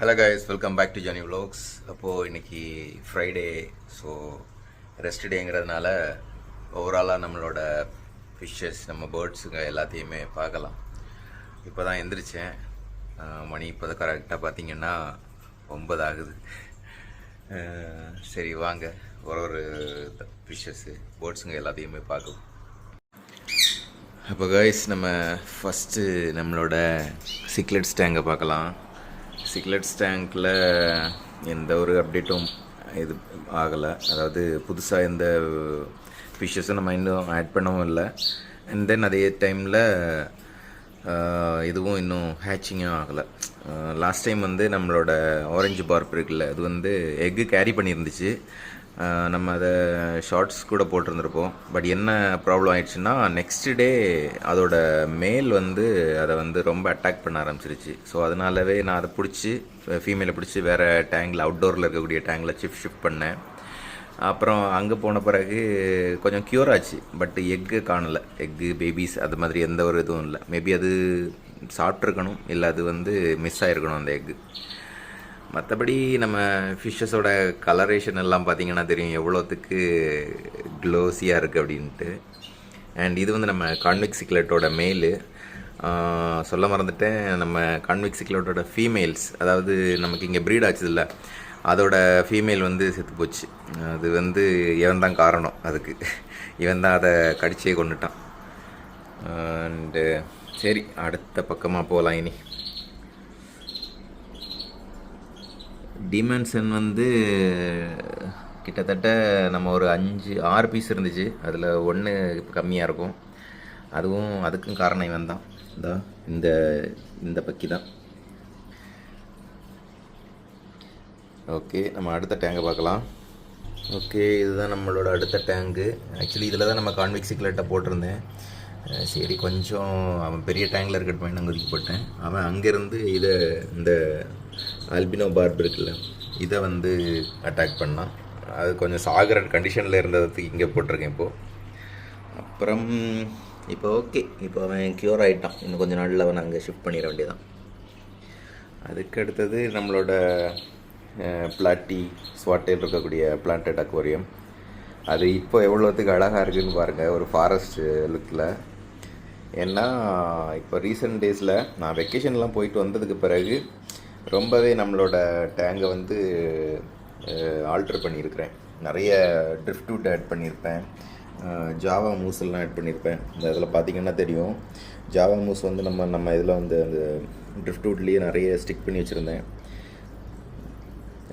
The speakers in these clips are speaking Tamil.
Hello guys welcome back to Johnny vlogs அப்போது இன்றைக்கி ஃப்ரைடே ஸோ ரெஸ்ட் டேங்கிறதுனால ஓவராலாக நம்மளோட ஃபிஷ்ஷஸ் நம்ம பேர்ட்ஸுங்க எல்லாத்தையுமே பார்க்கலாம். இப்போ தான் எந்திரிச்சேன் மணி இப்போ கரெக்டாக பார்த்தீங்கன்னா ஒன்பது ஆகுது. சரி வாங்க. ஒரு ஒரு ஃபிஷ்ஷஸ்ஸு பேர்ட்ஸுங்க எல்லாத்தையுமே பார்க்கலாம். அப்போ கைஸ் நம்ம ஃபஸ்ட்டு நம்மளோட சிக்லெட்ஸ் டேங்கை பார்க்கலாம். சிக்லெட்ஸ் டேங்க்கில் எந்த ஒரு அப்டேட்டும் இது ஆகலை. அதாவது புதுசாக எந்த ஃபிஷ்ஷஸும் நம்ம இன்னும் ஆட் பண்ணவும் இல்லை. அண்ட் தென் அதே டைமில் இதுவும் இன்னும் ஹேச்சிங்கும் ஆகலை. லாஸ்ட் டைம் வந்து நம்மளோட ஆரஞ்சு பார்ப் இருக்குல்ல அது வந்து எக்கு கேரி பண்ணியிருந்துச்சு. நம்ம அதை ஷார்ட்ஸ் கூட போட்டிருந்துருப்போம். பட் என்ன ப்ராப்ளம் ஆயிடுச்சுன்னா நெக்ஸ்ட் டே அதோட மேல் வந்து அதை வந்து ரொம்ப அட்டாக் பண்ண ஆரம்பிச்சிருச்சு. ஸோ அதனாலவே நான் அதை பிடிச்சி ஃபீமேலை பிடிச்சி வேறு டேங்கில் அவுட்டோரில் இருக்கக்கூடிய டேங்கில் ஷிஃப்ட் ஷிஃப்ட் பண்ணேன். அப்புறம் அங்கே போன பிறகு கொஞ்சம் க்யூர் ஆச்சு. பட் எக்கு காணலை. எக்கு பேபிஸ் அது மாதிரி எந்த ஒரு இதுவும் இல்லை. மேபி அது சாப்பிட்ருக்கணும் இல்லை அது வந்து மிஸ் ஆகிருக்கணும் அந்த எக்கு மற்றபடி நம்ம ஃபிஷ்ஷஸோட கலரேஷன் எல்லாம் பார்த்தீங்கன்னா தெரியும். எவ்வளோத்துக்கு க்ளோஸியாக இருக்குது அப்படின்ட்டு. அண்ட் இது வந்து நம்ம கான்விக் சிக்லெட்டோட மேலு சொல்ல மறந்துட்டேன். நம்ம கான்விக் சிக்லெட்டோட ஃபீமேல்ஸ் அதாவது நமக்கு இங்கே ப்ரீட் ஆச்சுதுல்ல. அதோட ஃபீமேல் வந்து செத்து போச்சு. அது வந்து இவன் தான் காரணம் அதுக்கு. இவன் தான் அதை கடிச்சே கொண்டுட்டான் அண்டு சரி அடுத்த பக்கமாக போகலாம் இனி. டிமென்ஷன் வந்து கிட்டத்தட்ட நம்ம ஒரு அஞ்சு ஆறு பீஸ் இருந்துச்சு. அதில் ஒன்று கம்மியாக இருக்கும். அதுவும் அதுக்கும் காரணம் இவன் தான் இதா இந்த இந்த பக்கி தான். ஓகே நம்ம அடுத்த டேங்கை பார்க்கலாம். ஓகே இதுதான் நம்மளோட அடுத்த டேங்கு ஆக்சுவலி இதில் தான் நம்ம கான்விக் சிக்லெட்டை போட்டிருந்தேன். சரி கொஞ்சம் அவன் பெரிய டேங்கில் இருக்கட்டும் நான் ஒதுக்கி போட்டேன். அவன் அங்கேருந்து இதை இந்த அல்பினோ பார்ப் இருக்குல்ல இதை வந்து அட்டாக் பண்ணான் அது கொஞ்சம் சாகிற கண்டிஷனில் இருந்ததுக்கு இங்கே போட்டிருக்கேன் இப்போது அப்புறம் இப்போ ஓகே இப்போ அவன் க்யூர் ஆகிட்டான் இன்னும் கொஞ்சம் நாளில் அவன் அங்கே ஷிஃப்ட் பண்ணிட வேண்டியதான் அதுக்கு அடுத்தது நம்மளோட பிளாட்டி ஸ்வாட்டேல் இருக்கக்கூடிய பிளான்டட் அக்வாரியம் அது இப்போ எவ்வளோத்துக்கு அழகாக இருக்குன்னு பாருங்கள் ஒரு ஃபாரஸ்ட் லுக்கில். ஏன்னா இப்போ ரீசெண்ட் டேஸில் நான் வெக்கேஷன்லாம் போயிட்டு வந்ததுக்கு பிறகு ரொம்பவே நம்மளோட டேங்கை வந்து ஆல்டர் பண்ணியிருக்கிறேன். நிறைய ட்ரிஃப்ட்வுட் ஆட் பண்ணியிருப்பேன். ஜாவா மூஸ் எல்லாம் ஆட் பண்ணியிருப்பேன். இந்த இதில் பார்த்தீங்கன்னா தெரியும். ஜாவா மூஸ் வந்து நம்ம நம்ம இதில் வந்து அந்த ட்ரிஃப்ட்வுட்லேயே நிறைய ஸ்டிக் பண்ணி வச்சுருந்தேன்.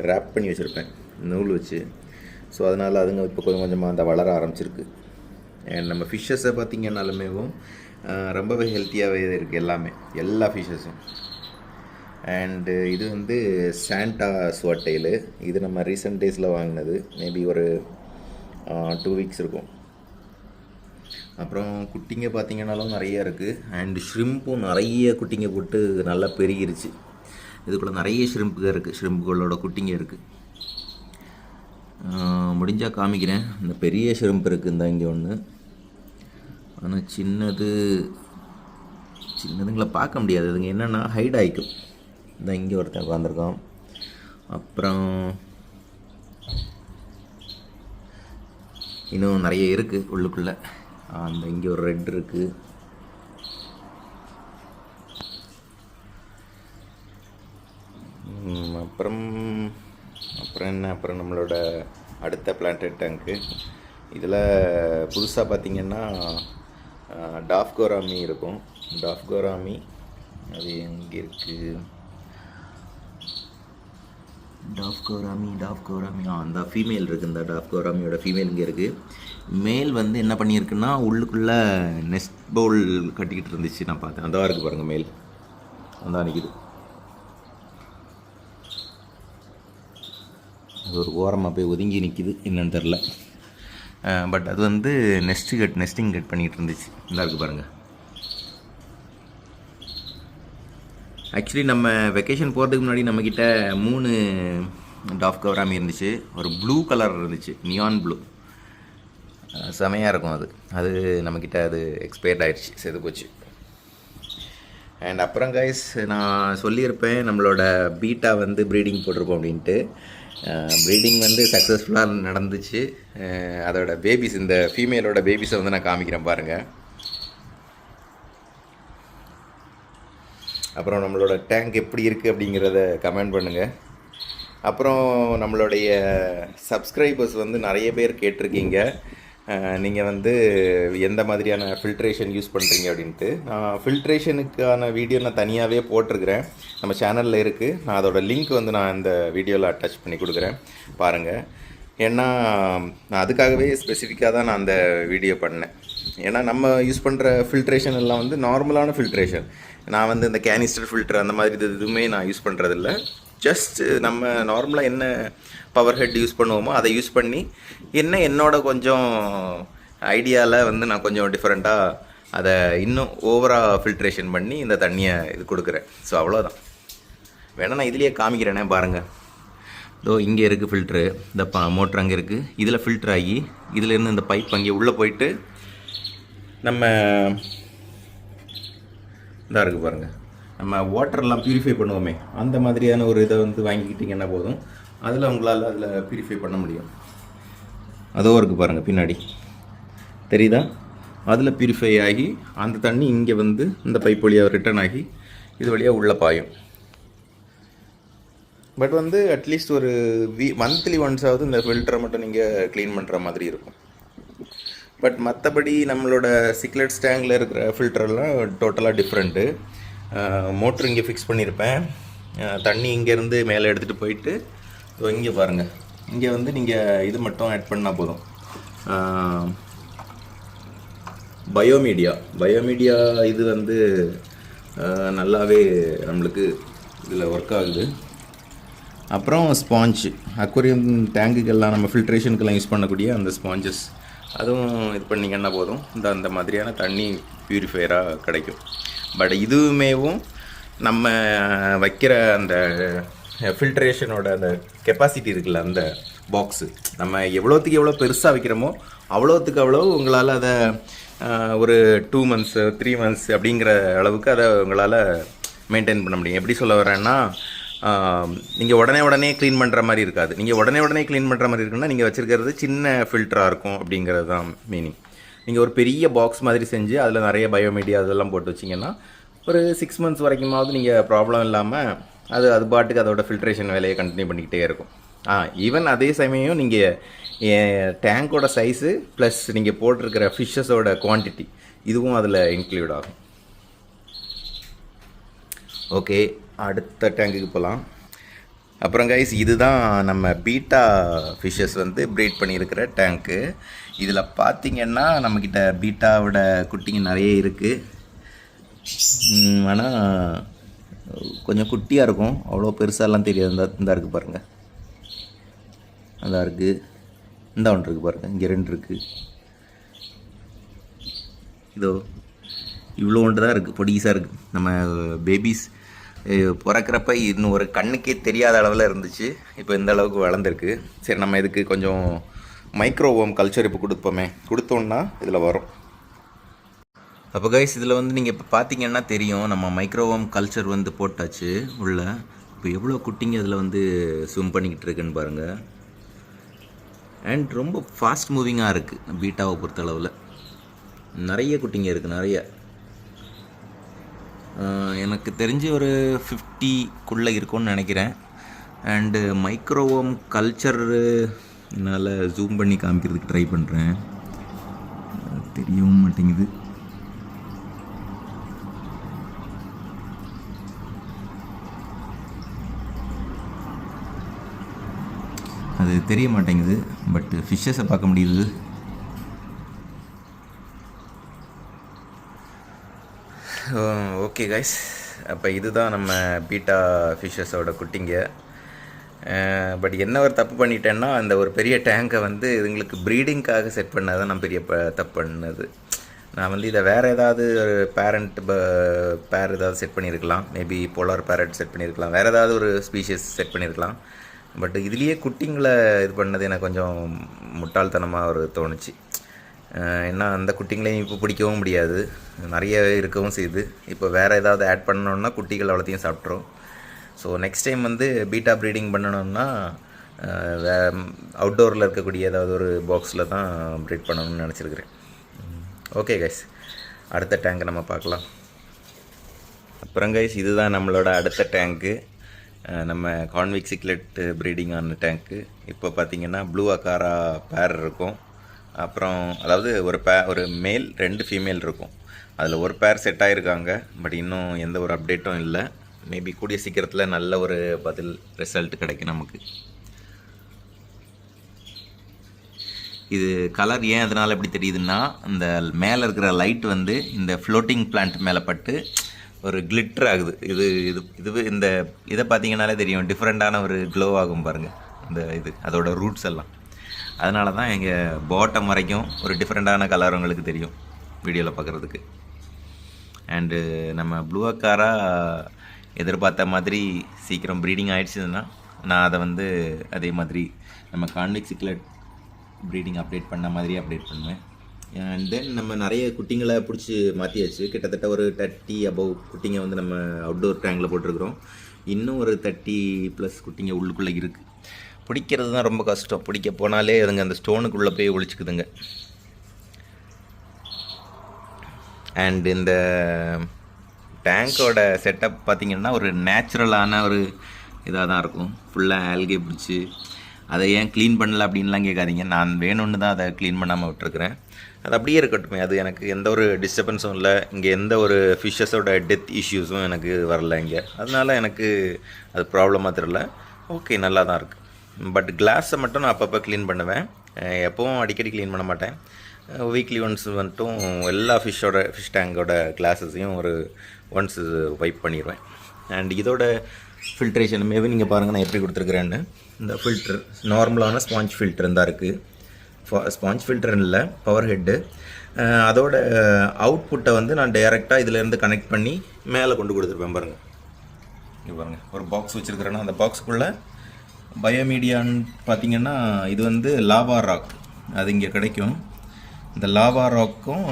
ரேப் பண்ணி வச்சுருப்பேன். நூல் வச்சு. ஸோ அதனால் அதுங்க இப்போ கொஞ்சம் கொஞ்சமாக அந்த வளர ஆரம்பிச்சிருக்கு. அண்ட் நம்ம ஃபிஷ்ஷஸை பார்த்திங்கனாலுமேவும் ரொம்பவே ஹெல்த்தியாகவே இருக்குது எல்லாமே. எல்லா ஃபிஷ்ஷஸும் அண்டு uh, இது வந்து சாண்டா ஸ்வட்டைலு இது நம்ம ரீசெண்ட் டேஸில் வாங்கினது. மேபி ஒரு டூ வீக்ஸ் இருக்கும். அப்புறம் குட்டிங்க பார்த்திங்கனாலும் நிறைய இருக்குது அண்டு ஷ்ரிம்பும் நிறைய குட்டிங்க போட்டு நல்லா பெருகிருச்சு. இதுக்குள்ளே நிறைய ஷ்ரிம்புக இருக்குது ஷ்ரிம்புகளோட குட்டிங்க இருக்குது முடிஞ்சால் காமிக்கிறேன். இந்த பெரிய ஷ்ரிம்ப் இருக்குது இந்த இங்கே ஒன்று ஆனால் சின்னது சின்னதுங்களை பார்க்க முடியாது. அதுங்க என்னென்னா ஹைட் ஆகிக்கும் இந்த இங்கே ஒருத்தன் உட்காந்துருக்கான் அப்புறம் இன்னும் நிறைய இருக்குது உள்ளுக்குள்ளே. அந்த இங்கே ஒரு ரெட் இருக்குது அப்புறம் அப்புறம் என்ன? அப்புறம் நம்மளோட அடுத்த பிளான்டட் டேங்க்கு இதில் புதுசாக பார்த்திங்கன்னா டாஃப் கோராமி இருக்கும். டாஃப் கோராமி அது எங்கே இருக்குது டாஃப் கோராமி டாஃப் கோராமி ஆ அந்த ஃபீமேல் இருக்குது இந்த டாஃப் கோராமியோட ஃபீமேல் இங்கே இருக்குது மேல் வந்து என்ன பண்ணியிருக்குன்னா உள்ளுக்குள்ளே நெஸ்ட் பவுல் கட்டிக்கிட்டு இருந்துச்சு நான் பார்த்தேன். அதான் இருக்குது பாருங்கள் மேல் அதான் நிற்கிது அது ஒரு ஓரமாக போய் ஒதுங்கி நிற்கிது என்னன்னு தெரில பட் அது வந்து நெஸ்ட்டு கட் நெஸ்டிங் கட் பண்ணிகிட்டு இருந்துச்சு. நல்லா இருக்குது பாருங்கள் ஆக்சுவலி நம்ம வெக்கேஷன் போகிறதுக்கு முன்னாடி நம்மக்கிட்ட மூணு டாஃப் கவராமி இருந்துச்சு. ஒரு ப்ளூ கலர் இருந்துச்சு. நியான் ப்ளூ செமையாக இருக்கும் அது. அது நம்மக்கிட்ட அது எக்ஸ்பயர்ட் ஆயிடுச்சு. செது போச்சு. அண்ட் அப்புறம் கைஸ் நான் சொல்லியிருப்பேன் நம்மளோட பீட்டா வந்து ப்ரீடிங் போட்டிருப்போம் அப்படின்ட்டு. ப்ரீடிங் வந்து சக்ஸஸ்ஃபுல்லாக நடந்துச்சு. அதோட பேபிஸ் இந்த ஃபீமேலோட பேபிஸை வந்து நான் காமிக்கிறேன் பாருங்கள் அப்புறம் நம்மளோட டேங்க் எப்படி இருக்குது அப்படிங்கிறத கமெண்ட் பண்ணுங்கள் அப்புறம் நம்மளுடைய சப்ஸ்கிரைபர்ஸ் வந்து நிறைய பேர் கேட்டிருக்கீங்க. நீங்கள் வந்து எந்த மாதிரியான ஃபில்ட்ரேஷன் யூஸ் பண்ணுறீங்க அப்படின்ட்டு. நான் ஃபில்ட்ரேஷனுக்கான வீடியோ நான் தனியாகவே போட்டிருக்கிறேன். நம்ம சேனலில் இருக்குது நான் அதோடய லிங்க் வந்து நான் இந்த வீடியோவில் அட்டாச் பண்ணி கொடுக்குறேன். பாருங்கள் ஏன்னா நான் அதுக்காகவே ஸ்பெசிஃபிக்காக தான் நான் அந்த வீடியோ பண்ணேன். ஏன்னா நம்ம யூஸ் பண்ணுற ஃபில்ட்ரேஷன் எல்லாம் வந்து நார்மலான ஃபில்ட்ரேஷன் நான் வந்து இந்த கேனிஸ்டர் ஃபில்டர் அந்த மாதிரி இது எதுவுமே நான் யூஸ் பண்ணுறதில்ல ஜஸ்ட் நம்ம நார்மலாக என்ன பவர் ஹெட் யூஸ் பண்ணுவோமோ அதை யூஸ் பண்ணி என்ன என்னோட கொஞ்சம் ஐடியாவில் வந்து நான் கொஞ்சம் டிஃப்ரெண்ட்டாக அதை இன்னும் ஓவராக ஃபில்ட்ரேஷன் பண்ணி இந்த தண்ணியை இது கொடுக்குறேன். ஸோ அவ்வளோதான் வேணா நான் இதுலேயே காமிக்கிறேனே பாருங்கள் இதோ இங்கே இருக்குது ஃபில்ட்ரு இந்த ப மோட்ரு அங்கே இருக்குது இதில் ஃபில்டர் ஆகி இதுலேருந்து இந்த பைப் அங்கே உள்ளே போயிட்டு நம்ம இதாக இருக்குது பாருங்கள் நம்ம வாட்டர்லாம் பியூரிஃபை பண்ணுவோமே அந்த மாதிரியான ஒரு இதை வந்து வாங்கிக்கிட்டிங்கன்னா போதும். அதில் உங்களால் அதில் பியூரிஃபை பண்ண முடியும். அதோ இருக்குது பாருங்கள் பின்னாடி. தெரியுதா? அதில் ப்யூரிஃபை ஆகி அந்த தண்ணி இங்கே வந்து இந்த பைப் வழியாக ரிட்டர்ன் ஆகி இது வழியாக உள்ளே பாயும். பட் வந்து அட்லீஸ்ட் ஒரு வீ மந்த்லி ஒன்ஸாவது இந்த ஃபில்டரை மட்டும் நீங்கள் க்ளீன் பண்ணுற மாதிரி இருக்கும். பட் மற்றபடி நம்மளோட சிக்லெட் ஸ்டாங்கில் இருக்கிற ஃபில்டர்லாம் டோட்டலாக டிஃப்ரெண்ட்டு மோட்ரு இங்கே ஃபிக்ஸ் பண்ணியிருப்பேன் தண்ணி இங்கேருந்து மேலே எடுத்துகிட்டு போயிட்டு ஸோ இங்கே பாருங்கள் இங்கே வந்து நீங்கள் இது மட்டும் ஆட் பண்ணால் போதும். பயோமீடியா பயோமீடியா இது வந்து நல்லாவே நம்மளுக்கு இதில் ஒர்க் ஆகுது. அப்புறம் ஸ்பாஞ்சு அக்வரியம் டேங்குக்கெல்லாம் நம்ம ஃபில்ட்ரேஷனுக்கெல்லாம் யூஸ் பண்ணக்கூடிய அந்த ஸ்பாஞ்சஸ் அதுவும் இது பண்ணிங்கன்னா போதும். இந்த அந்த மாதிரியான தண்ணி ப்யூரிஃபையராக கிடைக்கும். பட் இதுவுமேவும் நம்ம வைக்கிற அந்த ஃபில்ட்ரேஷனோட அந்த கெப்பாசிட்டி இருக்குல்ல அந்த பாக்ஸு நம்ம எவ்வளோத்துக்கு எவ்வளோ பெருசாக வைக்கிறோமோ அவ்வளோத்துக்கு அவ்வளோ உங்களால் அதை ஒரு டூ மந்த்ஸு த்ரீ மந்த்ஸ் அப்படிங்கிற அளவுக்கு அதை உங்களால் மெயின்டைன் பண்ண முடியும். எப்படி சொல்ல வரேன்னா நீங்கள் உடனே உடனே க்ளீன் பண்ணுற மாதிரி இருக்காது. நீங்கள் உடனே உடனே க்ளீன் பண்ணுற மாதிரி இருக்குன்னா நீங்கள் வச்சுருக்கிறது சின்ன ஃபில்டராக இருக்கும் அப்படிங்கிறது தான் மீனிங் நீங்கள் ஒரு பெரிய பாக்ஸ் மாதிரி செஞ்சு அதில் நிறைய பயோமீடியா அதெல்லாம் போட்டு வச்சிங்கன்னா ஒரு சிக்ஸ் மந்த்ஸ் வரைக்குமாவது நீங்கள் ப்ராப்ளம் இல்லாமல் அது அது பாட்டுக்கு அதோட ஃபில்ட்ரேஷன் வேலையை கண்டினியூ பண்ணிக்கிட்டே இருக்கும். ஆ ஈவன் அதே சமயம் நீங்கள் டேங்கோட சைஸு ப்ளஸ் நீங்கள் போட்டிருக்கிற ஃபிஷ்ஷஸோட குவான்டிட்டி இதுவும் அதில் இன்க்ளூட் ஆகும். ஓகே அடுத்த டேங்குக்கு போகலாம் அப்புறம் கைஸ் இதுதான் நம்ம பீட்டா ஃபிஷ்ஷஸ் வந்து ப்ரீட் பண்ணியிருக்கிற டேங்க்கு இதில் பார்த்தீங்கன்னா நம்மக்கிட்ட பீட்டாவோட குட்டிங்க நிறைய இருக்குது ஆனால் கொஞ்சம் குட்டியாக இருக்கும். அவ்வளோ பெருசாலாம் தெரியாது. இந்த இந்த இருக்குது பாருங்கள் அதான் இருக்குது இந்த ஒன்று இருக்குது பாருங்கள் இங்கே ரெண்டு இருக்குது இதோ இவ்வளோ ஒன்று தான் இருக்குது பொடிசாக இருக்குது நம்ம பேபிஸ் பிறக்கிறப்ப இன்னும் ஒரு கண்ணுக்கே தெரியாத அளவில் இருந்துச்சு. இப்போ இந்த அளவுக்கு வளர்ந்துருக்கு. சரி நம்ம இதுக்கு கொஞ்சம் மைக்ரோவோம் கல்ச்சர் இப்போ கொடுப்போமே. கொடுத்தோன்னா இதில் வரும். அப்போ கைஸ் இதில் வந்து நீங்கள் இப்போ பார்த்தீங்கன்னா தெரியும் நம்ம மைக்ரோவோம் கல்ச்சர் வந்து போட்டாச்சு உள்ள. இப்போ எவ்வளோ குட்டிங்க இதில் வந்து ஸ்விம் பண்ணிக்கிட்டு இருக்குன்னு பாருங்கள் அண்ட் ரொம்ப ஃபாஸ்ட் மூவிங்காக இருக்குது பீட்டாவை பொறுத்தளவில் நிறைய குட்டிங்க இருக்குது நிறைய. எனக்கு தெரிஞ்சு ஒரு ஃபிஃப்டிக்குள்ளே இருக்கும்னு நினைக்கிறேன். அண்டு மைக்ரோவோம் கல்ச்சரு என்னால் ஜூம் பண்ணி காமிக்கிறதுக்கு ட்ரை பண்ணுறேன் தெரியவும் மாட்டேங்குது. அது தெரிய மாட்டேங்குது பட் ஃபிஷ்ஷஸை பார்க்க முடியுது. ஓகே கைஸ் அப்போ இதுதான் நம்ம பீட்டா ஃபிஷ்ஷஸோட குட்டிங்க. பட் என்ன ஒரு தப்பு பண்ணிட்டேன்னா அந்த ஒரு பெரிய டேங்கை வந்து இதுங்களுக்கு ப்ரீடிங்காக செட் பண்ணால் தான் நான் பெரிய ப தப்பு பண்ணது. நான் வந்து இதை வேறு ஏதாவது ஒரு பேரண்ட் பேர் ஏதாவது செட் பண்ணியிருக்கலாம். மேபி போலார் பேரட் செட் பண்ணியிருக்கலாம். வேறு ஏதாவது ஒரு ஸ்பீஷஸ் செட் பண்ணியிருக்கலாம். பட் இதுலேயே குட்டிங்களை இது பண்ணது எனக்கு கொஞ்சம் முட்டாள்தனமாக ஒரு தோணுச்சு. ஏன்னா அந்த குட்டிங்களையும் இப்போ பிடிக்கவும் முடியாது. நிறைய இருக்கவும் செய்யுது. இப்போ வேறு ஏதாவது ஆட் பண்ணணுன்னா குட்டிகள் அவ்வளோத்தையும் சாப்பிட்ரும் ஸோ நெக்ஸ்ட் டைம் வந்து பீட்டா ப்ரீடிங் பண்ணணும்னா வே அவுட்டோரில் இருக்கக்கூடிய ஏதாவது ஒரு பாக்ஸில் தான் ப்ரீட் பண்ணணும்னு நினச்சிருக்கிறேன். ஓகே கைஸ் அடுத்த டேங்கை நம்ம பார்க்கலாம். அப்புறம் கைஸ் இதுதான் நம்மளோட அடுத்த டேங்க்கு நம்ம கான்விக் சிக்லெட் ப்ரீடிங் ஆன டேங்க்கு இப்போ பார்த்தீங்கன்னா ப்ளூ அக்காரா பேர் இருக்கும். அப்புறம் அதாவது ஒரு பே ஒரு மேல் ரெண்டு ஃபீமேல் இருக்கும். அதில் ஒரு பேர் செட் ஆகிருக்காங்க பட் இன்னும் எந்த ஒரு அப்டேட்டும் இல்லை. மேபி கூடிய சீக்கிரத்தில் நல்ல ஒரு பதில் ரிசல்ட் கிடைக்கும் நமக்கு. இது கலர் ஏன் அதனால் எப்படி தெரியுதுன்னா இந்த மேலே இருக்கிற லைட் வந்து இந்த ஃப்ளோட்டிங் பிளான்ட் மேலே பட்டு ஒரு கிளிட்டர் ஆகுது. இது இது இது இந்த இதை பார்த்தீங்கன்னாலே தெரியும். டிஃப்ரெண்ட்டான ஒரு க்ளோ ஆகும் பாருங்கள் இந்த இது அதோட ரூட்ஸ் எல்லாம். அதனால தான் எங்கள் பாட்டம் வரைக்கும் ஒரு டிஃப்ரெண்ட்டான கலர் உங்களுக்கு தெரியும் வீடியோவில் பார்க்குறதுக்கு அண்டு நம்ம ப்ளூ அக்காரா எதிர்பார்த்த மாதிரி சீக்கிரம் ப்ரீடிங் ஆயிடுச்சுன்னா நான் அதை வந்து அதே மாதிரி நம்ம கான்விக் சிக்லெட் ப்ரீடிங் அப்டேட் பண்ண மாதிரி அப்டேட் பண்ணுவேன். அண்ட் தென் நம்ம நிறைய குட்டிங்களை பிடிச்சி மாற்றியாச்சு கிட்டத்தட்ட ஒரு தேர்ட்டி அபவ் குட்டிங்க வந்து நம்ம அவுட்டோர் டேங்கில் போட்டிருக்கிறோம். இன்னும் ஒரு தேர்ட்டி ப்ளஸ் குட்டிங்க உள்ளுக்குள்ளே இருக்குது பிடிக்கிறது தான் ரொம்ப கஷ்டம். பிடிக்க போனாலே அதுங்க அந்த ஸ்டோனுக்குள்ளே போய் ஒழிச்சுக்குதுங்க அண்ட் இந்த டேங்கோட செட்டப் பார்த்தீங்கன்னா ஒரு நேச்சுரலான ஒரு இதாக தான் இருக்கும். ஃபுல்லாக ஆல்கே பிடிச்சி அதை ஏன் க்ளீன் பண்ணல அப்படின்லாம் கேட்காதீங்க. நான் வேணும்னு தான் அதை க்ளீன் பண்ணாமல் விட்டுருக்குறேன். அது அப்படியே இருக்கட்டுமே. அது எனக்கு எந்த ஒரு டிஸ்டர்பன்ஸும் இல்லை. இங்கே எந்த ஒரு ஃபிஷ்ஷஸோட டெத் இஷ்யூஸும் எனக்கு வரல இங்கே. அதனால் எனக்கு அது ப்ராப்ளமாக தெரில ஓகே நல்லா தான் இருக்குது பட் கிளாஸை மட்டும் நான் அப்பப்போ க்ளீன் பண்ணுவேன். எப்போவும் அடிக்கடி க்ளீன் பண்ண மாட்டேன். வீக்லி ஒன்ஸ் வந்துட்டும் எல்லா ஃபிஷ்ஷோட ஃபிஷ் டேங்கோட கிளாஸஸையும் ஒரு ஒன்ஸ் வைப் பண்ணிடுவேன் அண்ட் இதோட ஃபில்ட்ரேஷன் மேபி நீங்கள் பாருங்கள் நான் எப்படி கொடுத்துருக்குறேன்னு. இந்த ஃபில்டர் நார்மலான ஸ்பாஞ்ச் ஃபில்டர் தான் இருக்குது ஸ்பாஞ்ச் ஃபில்டர் இல்லை பவர் ஹெட்டு அதோட அவுட்புட்டை வந்து நான் டைரெக்டாக இதிலேருந்து கனெக்ட் பண்ணி மேலே கொண்டு கொடுத்துருப்பேன் பாருங்கள் இங்கே பாருங்கள் ஒரு பாக்ஸ் வச்சுருக்குறேன்னா அந்த பாக்ஸுக்குள்ளே பயோமீடியான்னு பார்த்தீங்கன்னா இது வந்து லாவா ராக். அது இங்கே கிடைக்கும். இந்த லாவா ராக்கும்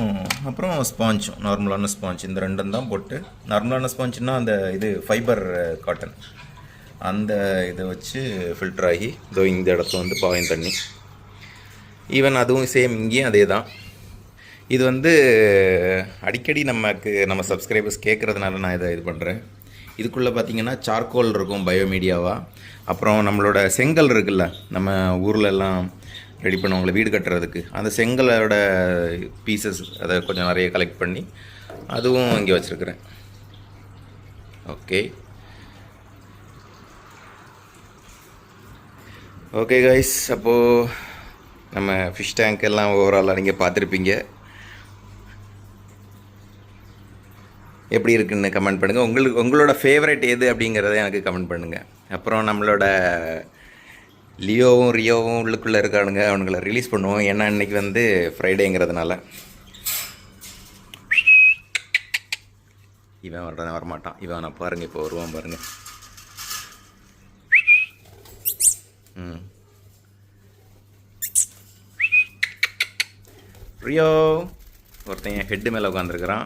அப்புறம் ஸ்பாஞ்சும் நார்மலான ஸ்பாஞ்ச். இந்த ரெண்டும் தான் போட்டு நார்மலான ஸ்பாஞ்சுன்னா அந்த இது ஃபைபர் காட்டன். அந்த இதை வச்சு ஃபில்டர் ஆகி இதோ இந்த இடத்துல வந்து பாயம் தண்ணி. ஈவன் அதுவும் சேம் இங்கேயும் அதே தான். இது வந்து அடிக்கடி நமக்கு நம்ம சப்ஸ்கிரைபர்ஸ் கேட்குறதுனால நான் இதை இது பண்ணுறேன் இதுக்குள்ளே பார்த்தீங்கன்னா சார்கோல் இருக்கும் பயோமீடியாவாக அப்புறம் நம்மளோட செங்கல் இருக்குல்ல நம்ம ஊரில் எல்லாம் ரெடி பண்ணுவாங்கள வீடு கட்டுறதுக்கு. அந்த செங்கலோட பீசஸ் அதை கொஞ்சம் நிறைய கலெக்ட் பண்ணி அதுவும் இங்கே வச்சுருக்குறேன். ஓகே ஓகே கைஸ் அப்போது நம்ம ஃபிஷ் டேங்க் எல்லாம் ஓவராலாக நீங்கள் பார்த்துருப்பீங்க. எப்படி இருக்குன்னு கமெண்ட் பண்ணுங்கள் உங்களுக்கு உங்களோட ஃபேவரட் எது அப்படிங்கிறத எனக்கு கமெண்ட் பண்ணுங்கள் அப்புறம் நம்மளோட லியோவும் ரியோவும் உள்ளுக்குள்ளே இருக்கானுங்க. அவனுங்களை ரிலீஸ் பண்ணுவோம். ஏன்னா இன்றைக்கி வந்து ஃப்ரைடேங்கிறதுனால இவன் வர்றத வரமாட்டான். இவன் நான் பாருங்கள் இப்போ வருவான் பாருங்கள் ம். ரியோ ஒருத்தன் ஹெட்டு மேலே உட்காந்துருக்குறான்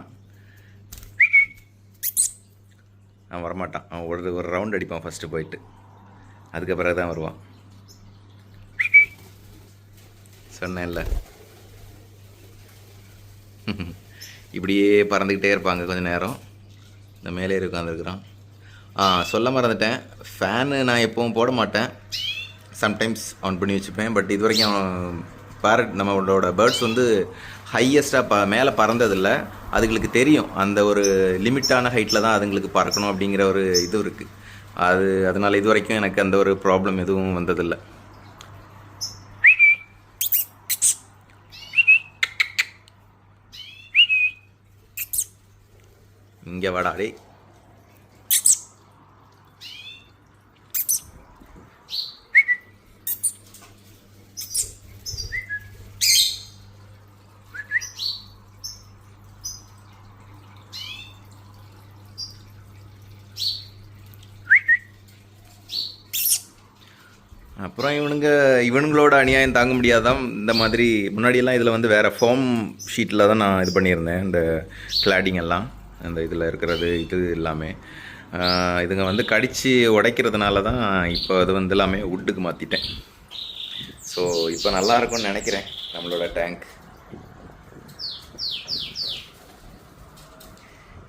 அவன் வரமாட்டான். அவன் ஒரு ஒரு ரவுண்ட் அடிப்பான் ஃபஸ்ட்டு போயிட்டு. அதுக்கு பிறகு தான் வருவான். சொன்னேன்ல. இப்படியே பறந்துக்கிட்டே இருப்பாங்க கொஞ்சம் நேரம். இந்த மேலே உட்காந்துருக்குறான் ஆ சொல்ல மறந்துட்டேன். ஃபேனு நான் எப்பவும் போட மாட்டேன். சம்டைம்ஸ் ஆன் பண்ணி வச்சுப்பேன். பட் இது வரைக்கும் அவன் பேரட் நம்மளோட பேர்ட்ஸ் வந்து ஹையஸ்ட்டாக ப மேலே பறந்ததில்ல. அதுங்களுக்கு தெரியும். அந்த ஒரு லிமிட்டான ஹைட்டில் தான் அதுங்களுக்கு பறக்கணும் அப்படிங்கிற ஒரு இது இருக்குது அது அதனால் இது வரைக்கும் எனக்கு அந்த ஒரு ப்ராப்ளம் எதுவும் வந்ததில்லை. இங்கே வடாடே அப்புறம் இவனுங்க இவனுங்களோட அநியாயம் தாங்க முடியாதான் இந்த மாதிரி முன்னாடியெல்லாம் இதில் வந்து வேறு ஃபோம் ஷீட்டில் தான் நான் இது பண்ணியிருந்தேன் இந்த கிளாடிங் எல்லாம் அந்த இதில் இருக்கிறது இது எல்லாமே. இதுங்க வந்து கடித்து உடைக்கிறதுனால தான் இப்போ அது வந்து எல்லாமே வுட்டுக்கு மாற்றிட்டேன் ஸோ இப்போ நல்லா இருக்கும்னு நினைக்கிறேன் நம்மளோட டேங்க்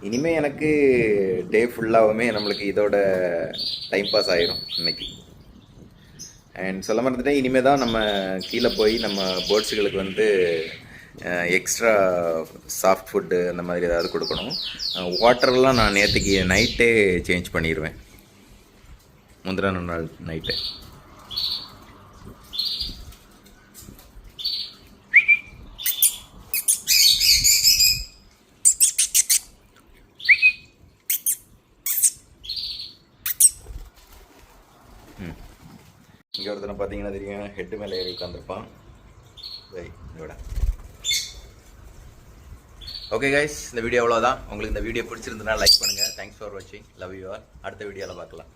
இனிமேல் எனக்கு டே ஃபுல்லாகவுமே நம்மளுக்கு இதோட டைம் பாஸ் ஆயிரும் இன்னைக்கு. அண்ட் சொல்ல மறந்துட்டேன் இனிமேல் தான் நம்ம கீழே போய் நம்ம பேர்ட்ஸுகளுக்கு வந்து எக்ஸ்ட்ரா சாஃப்ட் ஃபுட்டு அந்த மாதிரி ஏதாவது கொடுக்கணும். வாட்டர்லாம் நான் நேற்றுக்கு நைட்டே சேஞ்ச் பண்ணிடுவேன் முந்தின நாள் நைட்டு இங்கே ஒருத்தனை பார்த்தீங்கன்னா தெரியும் ஹெட்டு மேலே ஏறி உட்காந்துருப்பான் சரி இதோட ஓகே கைஸ் இந்த வீடியோ அவ்வளோதான் உங்களுக்கு இந்த வீடியோ பிடிச்சிருந்தனா லைக் பண்ணுங்கள் தேங்க்ஸ் ஃபார் வாட்சிங் லவ் யூ ஆர் அடுத்த வீடியோவில் பார்க்கலாம்.